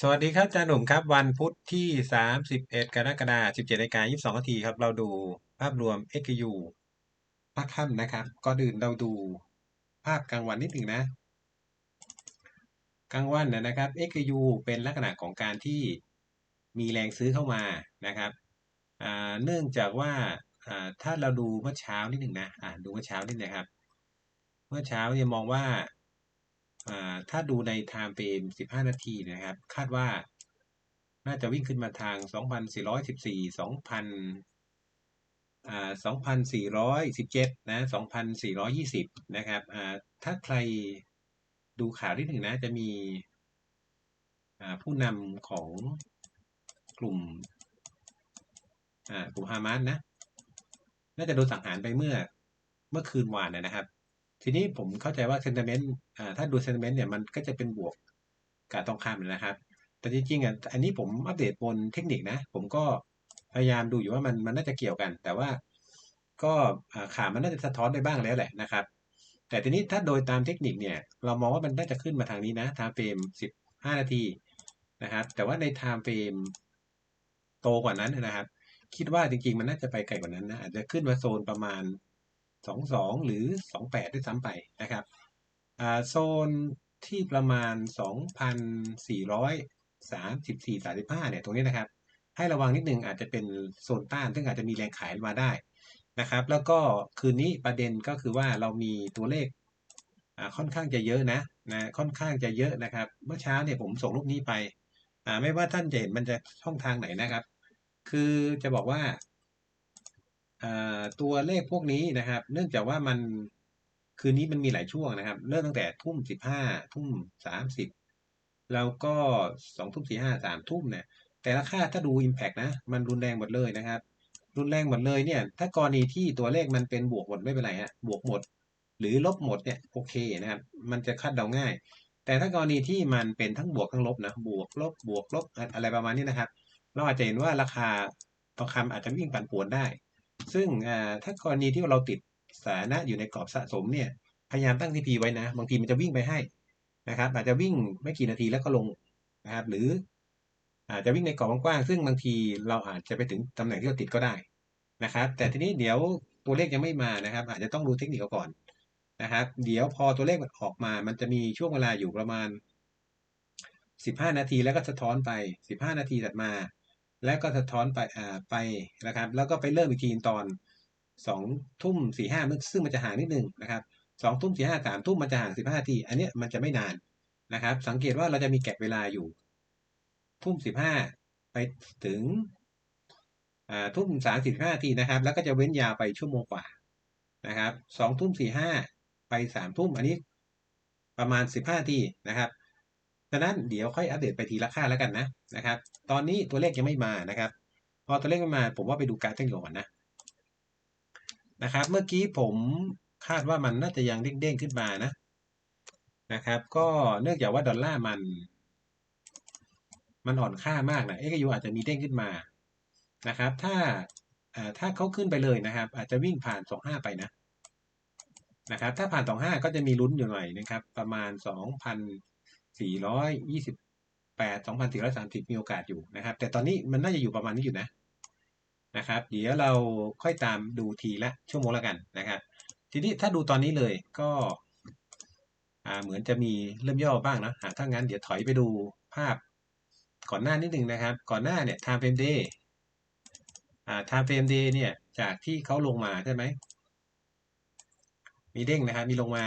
สวัสดีครับอาจารย์หนุ่มครับ วันพุธที่ 31 กรกฎาคม 17นาฬิกา22นาทีครับ เราดูภาพรวม XU ภาคค่ำนะครับก่อนอื่นเราดูภาพกลางวันนิดหนึ่งนะ กลางวันนะครับ XU เป็นลักษณะของการที่มีแรงซื้อเข้ามานะครับเนื่องจากว่าถ้าเราดูเมื่อเช้านิดหนึ่งนะดูเมื่อเช้านิดนะครับ เมื่อเช้าเนี่ยมองว่า ถ้าดูใน time frame 15 นาทีนะครับ คาดว่าน่าจะวิ่งขึ้นมาทาง 2,414 2,000อ่า2,417 นะ 2,420 นะครับอ่าถ้าใครดูข่าวที่หนึ่งนะ จะมีผู้นำของกลุ่มกลุ่มฮามาสนะ น่าจะโดนสังหารไปเมื่อเมื่อคืนวานนะครับ ทีนี้ผมเข้าใจว่าเซนเตเมนต์ถ้าดูเซนเตเมนต์เนี่ยมันก็จะเป็นบวกกับทองคำนะครับ แต่จริงๆอะอันนี้ผมอัปเดตบนเทคนิคนะ ผมก็พยายามดูอยู่ว่ามันมันน่าจะเกี่ยวกัน แต่ว่าก็ขามันน่าจะสะท้อนไปบ้างแล้วแหละนะครับ แต่ทีนี้ถ้าโดยตามเทคนิคเนี่ย เรามองว่ามันน่าจะขึ้นมาทางนี้นะไทม์เฟรมสิบห้านาทีนะครับ แต่ว่าในไทม์เฟรมโตกว่านั้นนะครับ คิดว่าจริงๆ มันน่าจะไปไกลกว่านั้นนะอาจจะขึ้นมาโซนประมาณ สองสองหรือสองแปดด้วยซ้ำไปนะครับโซนที่ประมาณสองพันสี่ร้อยสามสิบสี่สาสิบห้าเนี่ยตรงนี้นะครับ ให้ระวังนิดนึงอาจจะเป็นโซนต้าน ซึ่งอาจจะมีแรงขายมาได้นะครับ แล้วก็คืนนี้ประเด็นก็คือว่าเรามีตัวเลขค่อนข้างจะเยอะนะนะค่อนข้างจะเยอะนะครับ เมื่อเช้าเนี่ยผมส่งรูปนี้ไปไม่ว่าท่านจะเห็นมันจะช่องทางไหนนะครับ คือจะบอกว่า ตัวเลขพวกนี้นะครับ เนื่องจากว่ามันคืนนี้มันมีหลายช่วงนะครับ เริ่มตั้งแต่ทุ่มสิบห้าทุ่มสามสิบแล้วก็สองทุ่มสี่ห้าสามทุ่มเนี่ย แต่ละค่าถ้าดู Impact นะ มันรุนแรงหมดเลยนะครับ รุนแรงหมดเลยเนี่ย ถ้ากรณีที่ตัวเลขมันเป็นบวกหมดไม่เป็นไรฮะบวกหมด หรือลบหมดเนี่ยโอเคนะครับ มันจะคาดเดาง่าย แต่ถ้ากรณีที่มันเป็นทั้งบวกทั้งลบนะบวกลบบวกลบอะไรประมาณนี้นะครับ เราอาจจะเห็นว่าราคาทองคำอาจจะวิ่งปั่นป่วนได้ ซึ่งถ้ากรณีที่เราติดสานะอยู่ในกรอบสะสมเนี่ยพยายามตั้งทีพีไว้นะ บางทีมันจะวิ่งไปให้นะครับ อาจจะวิ่งไม่กี่นาทีแล้วก็ลงนะครับ หรืออาจจะวิ่งในกรอบกว้างซึ่งบางทีเราอาจจะไปถึงตำแหน่งที่เราติดก็ได้นะครับ แต่ทีนี้เดี๋ยวตัวเลขยังไม่มานะครับ อาจจะต้องดูเทคนิคก่อนนะครับ เดี๋ยวพอตัวเลขมันออกมา มันจะมีช่วงเวลาอยู่ประมาณ 15 นาทีแล้วก็สะท้อนไป 15 นาทีถัดมา แล้วก็สะท้อนไปอ่าไปนะครับ แล้วก็ไปเริ่มอีกทีตอนสองทุ่มสี่ห้าซึ่งมันจะห่างนิดนึงนะครับสองทุ่มสี่ห้าสามทุ่มมันจะห่างสิบห้าที อันนี้มันจะไม่นานนะครับ สังเกตว่าเราจะมีแก็บเวลาอยู่ ทุ่มสิบห้าไปถึงทุ่มสามสิบห้าทีนะครับ แล้วก็จะเว้นยาวไปชั่วโมงกว่านะครับสองทุ่มสี่ห้าไปสามทุ่มอันนี้ประมาณสิบห้าทีนะครับ ดังนั้นเดี๋ยวค่อยอัปเดตไปทีละค่าแล้วกันนะนะครับ ตอนนี้ตัวเลขยังไม่มานะครับ พอตัวเลขไม่มาผมว่าไปดูการเต้นก่อนนะนะครับ เมื่อกี้ผมคาดว่ามันน่าจะยังเด้งๆขึ้นมานะนะครับ ก็เนื่องจากว่าดอลลาร์มัน มันอ่อนค่ามากนะเอ็กยูอาจจะมีเด้งขึ้นมานะครับ ถ้าถ้าเขาขึ้นไปเลยนะครับ อาจจะวิ่งผ่านสองห้าไปนะนะครับ ถ้าผ่านสองห้าก็จะมีลุ้นอยู่หน่อยนะครับ ประมาณส องพันสี่ร้อยยี่สิบแปดสองพันสี่ร้อยสามสิบมีโอกาสอยู่นะครับ แต่ตอนนี้มันน่าจะอยู่ประมาณนี้อยู่นะนะครับ เดี๋ยวเราค่อยตามดูทีละชั่วโมงละกันนะครับ ทีนี้ถ้าดูตอนนี้เลยก็เหมือนจะมีเริ่มย่อบ้างนะถ้างั้นเดี๋ยวถอยไปดูภาพก่อนหน้านิดหนึ่งนะครับ ก่อนหน้าเนี่ย time frame day อ่า time frame day เนี่ย จากที่เขาลงมาใช่ไหม มีเด้งนะครับ มีลงมา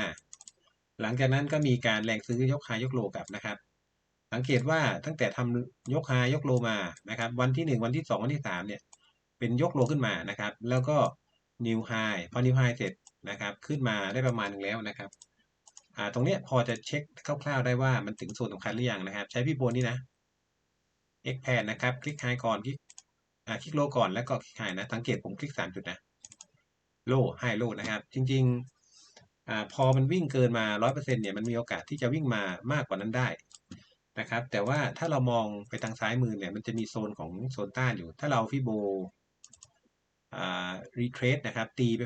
หลังจากนั้นก็มีการแรงซื้อยกหายกโลกลับนะครับ สังเกตว่าตั้งแต่ทำยกหายกโลมานะครับ วันที่หนึ่งวันที่สองวันที่สามเนี่ยเป็นยกโลขึ้นมานะครับ แล้วก็นิวไฮพอนิวไฮเสร็จนะครับ ขึ้นมาได้ประมาณนึงแล้วนะครับอ่าตรงเนี้ยพอจะเช็คคร่าวๆได้ว่ามันถึงโซนสำคัญหรือยังนะครับ ใช้พี่โบนี่นะ X แพนนะครับ คลิกไฮก่อนคลิกอ่าคลิกโลก่อนแล้วก็คลิกไฮนะสังเกตผมคลิกสามจุดนะโลไฮโลนะครับ จริง ๆ พอมันวิ่งเกินมา 100%เนี่ยมันมีโอกาสที่จะวิ่งมามากกว่านั้นได้นะครับ แต่ว่าถ้าเรามองไปทางซ้ายมือเนี่ยมันจะมีโซนของโซนต้านอยู่ ถ้าเราฟิโบอ่ารีเทรสนะครับ ตีไป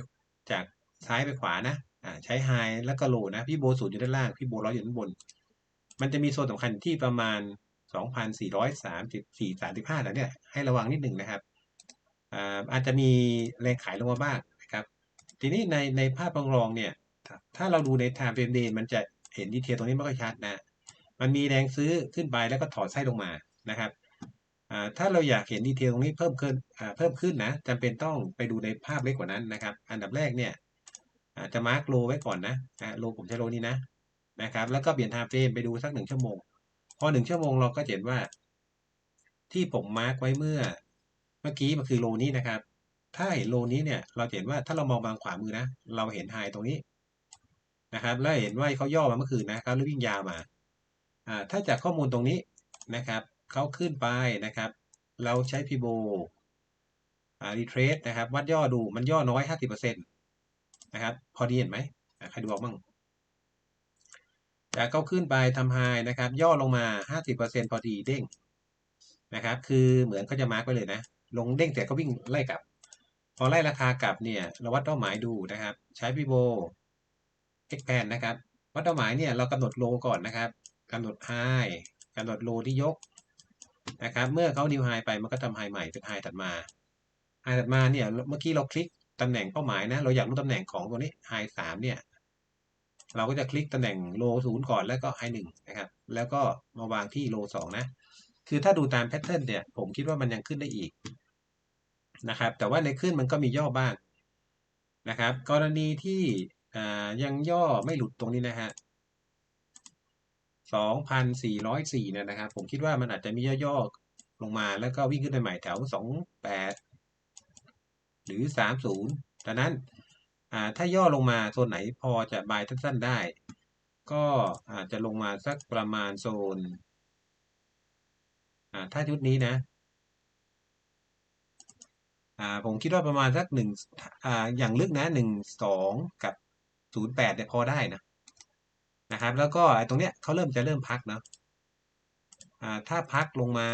จากซ้ายไปขวานะอ่าใช้ไฮแล้วก็โลนะพี่โบศูนย์อยู่ด้านล่างพี่โบร้อยอยู่ด้านบน มันจะมีโซนสำคัญที่ประมาณสองพันสี่ร้อยสามสิบสี่สามสิบห้าแถวเนี้ยให้ระวังนิดหนึ่งนะครับอ่าอาจจะมีแรงขายลงมาบ้างนะครับ ทีนี้ในในภาพรองๆเนี่ย ถ้าเราดูใน time frame day มันจะเห็นดีเทลตรงนี้ไม่ค่อยชัดนะ มันมีแรงซื้อขึ้นไปแล้วก็ถอดไส้ลงมานะครับถ้าเราอยากเห็นดีเทลตรงนี้เพิ่มขึ้นเพิ่มขึ้นนะจำเป็นต้องไปดูในภาพเล็กกว่านั้นนะครับ อันดับแรกเนี่ยจะมาร์กโลไว้ก่อนนะโลผมใช้โลนี้นะนะครับ แล้วก็เปลี่ยน time frame ไปดูสักหนึ่งชั่วโมง พอหนึ่งชั่วโมงเราก็เห็นว่า ที่ผมมาร์กไว้เมื่อ เมื่อกี้มันคือโลนี้นะครับ ถ้าเห็นโลนี้เนี่ย เราเห็นว่าถ้าเรามองบางขวามือนะ เราเห็นไฮตรงนี้ นะครับแล้วเห็นว่าเขาย่อมาเมื่อคืนนะครับแล้ววิ่งยาวมาอ่าถ้าจากข้อมูลตรงนี้นะครับเขาขึ้นไปนะครับ เราใช้พีโบอ่ารีเทรสนะครับ วัดย่อดูมันย่อน้อยห้าสิบเปอร์เซ็นตนะครับพอดีเห็นไหมใครดูออกบ้างจากเขาขึ้นไปทำไฮนะครับ ย่อลงมาห้าสิบเปอร์เซ็นพอดีเด้งนะครับ คือเหมือนเขาจะมาร์กไปเลยนะ ลงเด้งแต่ก็วิ่งไล่กลับ พอไล่ราคากลับเนี่ยเราวัดเป้าหมายดูนะครับ ใช้พีโบ เอ็กแพนนะครับวัดเป้าหมายเนี่ยเรากำหนดโลก่อนนะครับกำหนดไฮกำหนดโลที่ยกนะครับ เมื่อเขานิวไฮไปมันก็ทำไฮใหม่เป็นไฮถัดมาไฮถัดมาเนี่ยเมื่อกี้เราคลิกตำแหน่งเป้าหมายนะ เราอยากรู้ตำแหน่งของตัวนี้ไฮสามเนี่ย เราก็จะคลิกตำแหน่งโลศูนย์ก่อนแล้วก็ไฮหนึ่งนะครับ แล้วก็มาวางที่โลสองนะ คือถ้าดูตามแพทเทิร์นเนี่ย ผมคิดว่ามันยังขึ้นได้อีกนะครับ แต่ว่าในขึ้นมันก็มีย่อบ้างนะครับ กรณีที่ ยังย่อไม่หลุดตรงนี้นะฮะสองพันสี่ร้อยสี่เนี่ยนะครับ ผมคิดว่ามันอาจจะมีย่อๆลงมาแล้วก็วิ่งขึ้นไปใหม่แถวสองแปดหรือสามศูนย์ดังนั้นถ้าย่อลงมาโซนไหนพอจะบายสั้นๆได้ ก็อาจจะลงมาสักประมาณโซนถ้าชุดนี้นะผมคิดว่าประมาณสักหนึ่งออย่างลึกนะหนึ่งสองกับ ศูนย์แปดเนี่ยพอได้นะนะครับ แล้วก็ไอ้ตรงเนี้ยเขาเริ่มจะเริ่มพักเนาะถ้าพักลงมา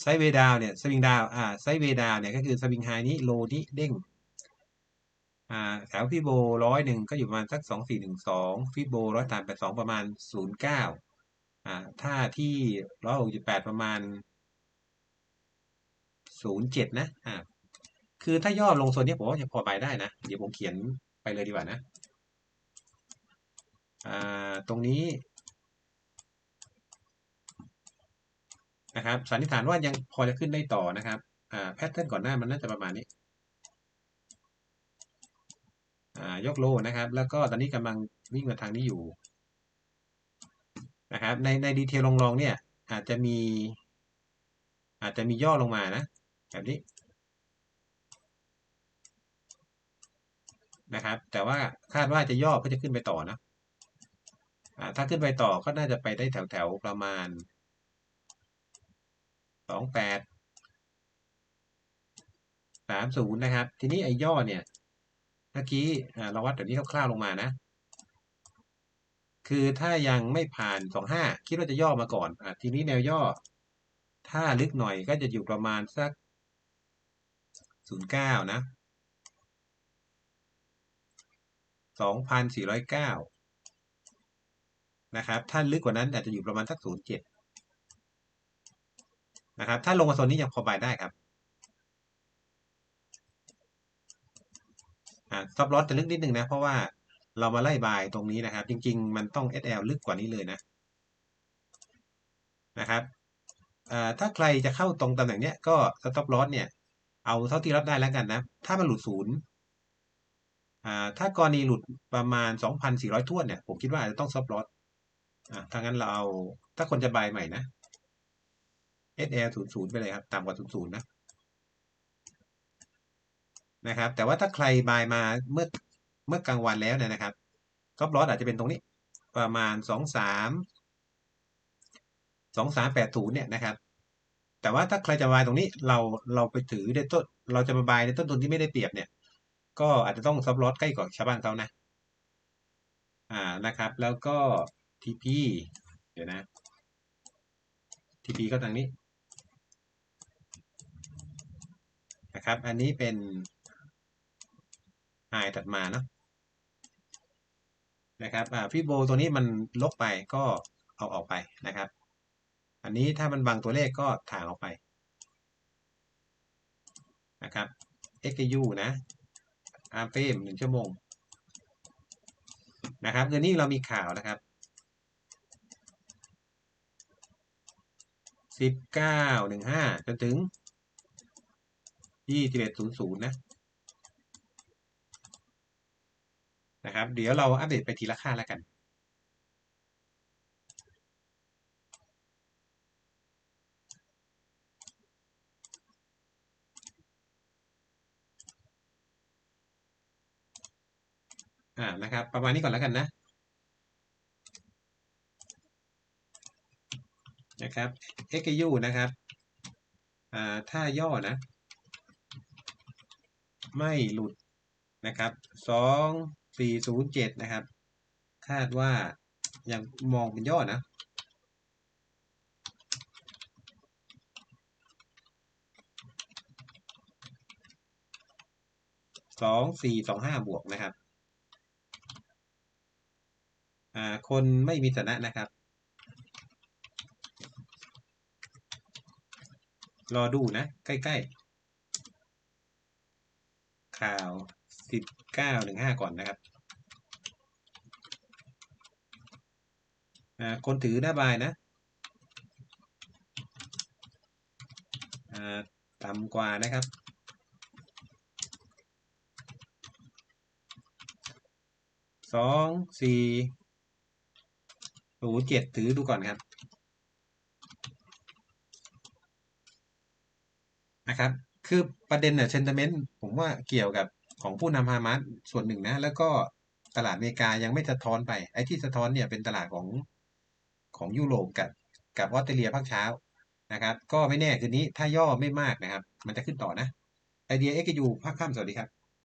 ไซเวดาวเนี่ยสวิงดาวอ่าไซเวดาวเนี่ยก็คือสวิงไฮนี้โลนี้เด้งอ่าแถวฟิโบร้อยหนึ่งก็อยู่ประมาณสักสองสี่หนึ่งสองฟิโบร้อยสามแปดสองประมาณศูนย์เก้าอ่าถ้าที่ร้อยหกสิบแปดประมาณศูนย์เจ็ดนะอ่า คือถ้าย่อลงโซนนี้ผมว่าจะพอไปได้นะ เดี๋ยวผมเขียนไปเลยดีกว่านะตรงนี้นะครับสันนิษฐานว่ายังพอจะขึ้นได้ต่อนะครับแพทเทิร์นก่อนหน้ามันน่าจะประมาณนี้ยกโลนะครับ แล้วก็ตอนนี้กำลังวิ่งมาทางนี้อยู่นะครับในในดีเทลลองๆเนี่ยอาจจะมี อาจจะมีย่อลงมานะ แบบนี้ นะครับ แต่ว่าคาดว่าจะย่อเพื่อจะขึ้นไปต่อนะถ้าขึ้นไปต่อก็น่าจะไปได้แถวๆประมาณสองแปดสามศูนย์นะครับ ทีนี้ไอ้ย่อเนี่ยเมื่อกี้เราวัดแบบนี้คร่าวๆลงมานะ คือถ้ายังไม่ผ่านสองห้าคิดว่าจะย่อมาก่อนอทีนี้แนวย่อ ถ้าลึกหน่อยก็จะอยู่ประมาณสักศูนย์เก้านะ สองพันสี่ร้อยเก้านะครับ ถ้าลึกกว่านั้นอาจจะอยู่ประมาณสักศูนย์เจ็ดนะครับ ถ้าลงมาโซนนี้ยังพอบายได้ครับอ่าซับลอสจะลึกนิดนึงนะ เพราะว่าเรามาไล่บายตรงนี้นะครับ จริง ๆ มันต้อง SL ลึกกว่านี้เลยนะ นะครับถ้าใครจะเข้าตรงตำแหน่งเนี้ยก็สต็อปลอสเนี่ย เอาเท่าที่รับได้แล้วกันนะ ถ้ามันหลุดศูนย์ ถ้ากรณีหลุดประมาณ 2,400ทวนเนี่ย ผมคิดว่าอาจจะต้องซับลอสถ้างั้นเราเอาถ้าคนจะบายใหม่นะ SL 0 0 ไปเลยครับ ต่ำกว่า 0 0 นะ นะครับ แต่ว่าถ้าใครบายมาเมื่อเมื่อกลางวันแล้วเนี่ยนะครับก็ลอสอาจจะเป็นตรงนี้ ประมาณ 2 3 2 3 8 0เนี่ยนะครับ แต่ว่าถ้าใครจะบายตรงนี้เราเราไปถือในต้นเราจะมาบายในต้นทุนที่ไม่ได้เปรียบเนี่ย ก็อาจจะต้องซับลอสใกล้กว่าชาวบ้านเขานะ อ่านะครับ แล้วก็ TP เดี๋ยวนะ TP ก็ทางนี้นะครับ อันนี้เป็นไฮถัดมาเนาะนะครับอ่าฟิโบตัวนี้มันลบไปก็เอาออกไปนะครับ อันนี้ถ้ามันบางตัวเลขก็ถ่างออกไปนะครับ XU นะ อาร์เฟมหนึ่งชั่วโมงนะครับคืนนี้เรามีข่าวนะครับสิบเก้าหนึ่งห้าจนถึงยี่สิบเอ็ดศูนย์ศูนย์นะนะครับ เดี๋ยวเราอัปเดตไปทีละค่าแล้วกัน อ่านะครับ ประมาณนี้ก่อนแล้วกันนะนะครับ XU นะครับอ่าถ้าย่อนะ ไม่หลุดนะครับสองสี่ศูนย์เจ็ดนะครับ คาดว่ายังมองเป็นย่อนะสองสี่สองห้าบวกนะครับ คนไม่มีสนะนะครับ รอดูนะ ใกล้ ๆ ข่าวสิบเก้าหนึ่งห้าก่อนนะครับคนถือหน้าบายนะต่ำกว่านะครับ สองสี่ ศูนย์เจ็ดถือดูก่อนครับนะครับ คือประเด็นเนี่ยเซนเตเมนต์ผมว่าเกี่ยวกับของผู้นำฮามาสส่วนหนึ่งนะ แล้วก็ตลาดอเมริกายังไม่สะท้อนไป ไอ้ที่สะท้อนเนี่ยเป็นตลาดของของยุโรปกับกับออสเตรเลียภาคเช้านะครับ ก็ไม่แน่คืนนี้ถ้าย่อไม่มากนะครับ มันจะขึ้นต่อนะไอเดียเอ็กยูภาคค่ำสวัสดีครับ